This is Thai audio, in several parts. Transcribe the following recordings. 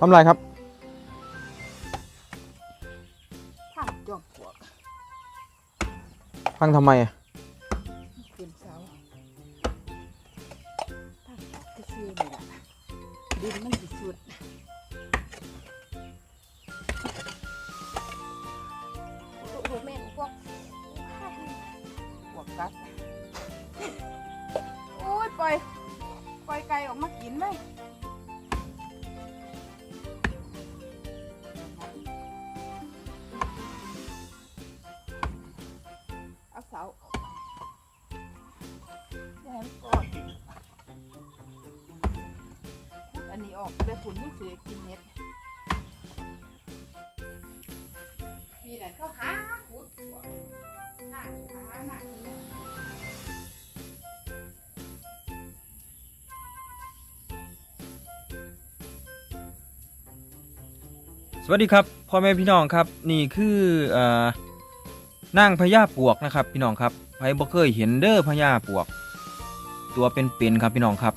ทำไรครับข้างจอมปลวกพังทำไมอะขึ้นเสาตั้งปลวกซื่อๆนี่ล่ะดินมันสิสุดโอ้โหแม่นพวกพวกกัดโอ้ยปล่อยปล่อยไก่ออกมากินไหมาเสาออกแย่ก่อนอันนี้ออกแต่ผุนนี่เสียกินเน็ดมีแต่เขาหาขุดหน้าหาหน้ากินสวัสดีครับพ่อแม่พี่น้องครับนี่คืออ่อ นางพญาปวกนะครับ พี่น้องครับใครบ่เคยเห็นเด้อพญาปวก ตัวเป็นๆครับพี่น้องครับ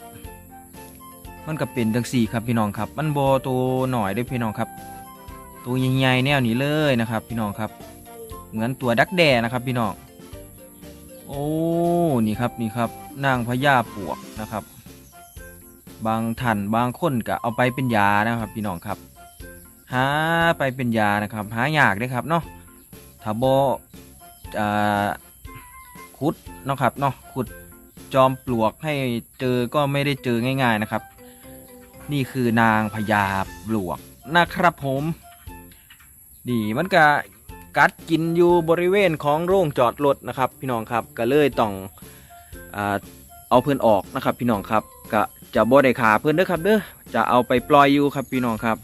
มันก็เป็นจังสี่ครับพี่น้องครับ มันบ่ตัวหน่อยด้อพี่น้องครับ ตัวใหญ่ๆแนวนี้เลยนะครับ พี่น้องครับ เหมือนตัวดักแด้นะครับพี่น้องโอ้นี่ครับนี่ครับนางพญาปวกนะครับ บางท่านบางคนก็เอาไปเป็นยานะครับ พี่น้องครับหาไปเป็นยานะครับ หายากเด้ครับเนาะถ้าบ่ ขุดนะครับเนาะขุดจอมปลวกให้เจอก็ไม่ได้เจอง่าย ๆนะครับ นี่คือนางพญาปลวกนะครับผมนี่มันก็กัดกินอยู่บริเวณของโรงจอดรถนะครับ พี่น้องครับก็เลยต้องอเอาเพื่อนออกนะครับ พี่น้องครับก็จะบ่ได้ขาเพื่อนเด้อครับเด้อจะเอาไปปล่อยอยู่ครับพี่น้องครับ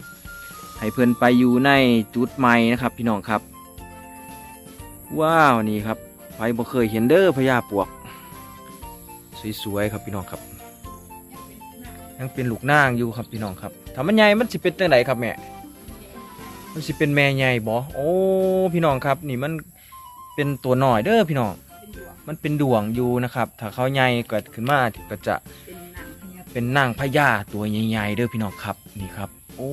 ให้เพื่อนไปอยู่ในจุดใหม่นะครับ พี่น้องครับ ว้าวนี่ครับใครบ่เคยเห็นเด้อพญาปวก สวยๆครับพี่น้องครับ ยังเป็นลูกนางอยู่ครับพี่น้องครับถ้ามันใหญ่มันสิเป็นจังไดครับแม่มันสิเป็นแม่ใหญ่บ่โอ้พี่น้องครับ นี่มันเป็นตัวหน่อยเด้อพี่น้อง มันเป็นดวงอยู่นะครับ ถ้าเขาใหญ่เกิดขึ้นมาก็จะเป็นนาเป็นนางพญาตัวใหญ่ๆเด้อพี่น้องครับนี่ครับ โอ้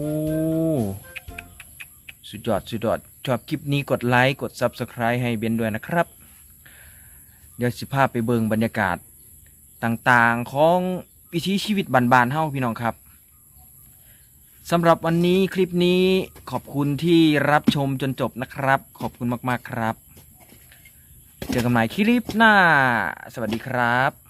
สุดยอดสุดยอด ชอบคลิปนี้กดไลค์กด Subscribe ให้เบนด้วยนะครับ เดี๋ยวสิพาพไปเบิงบรรยากาศต่างๆของวิถีชีวิตบานๆเฮาพี่น้องครับสำหรับวันนี้คลิปนี้ขอบคุณที่รับชมจนจบนะครับ ขอบคุณมากๆครับ เจอกันใหม่คลิปหน้า สวัสดีครับ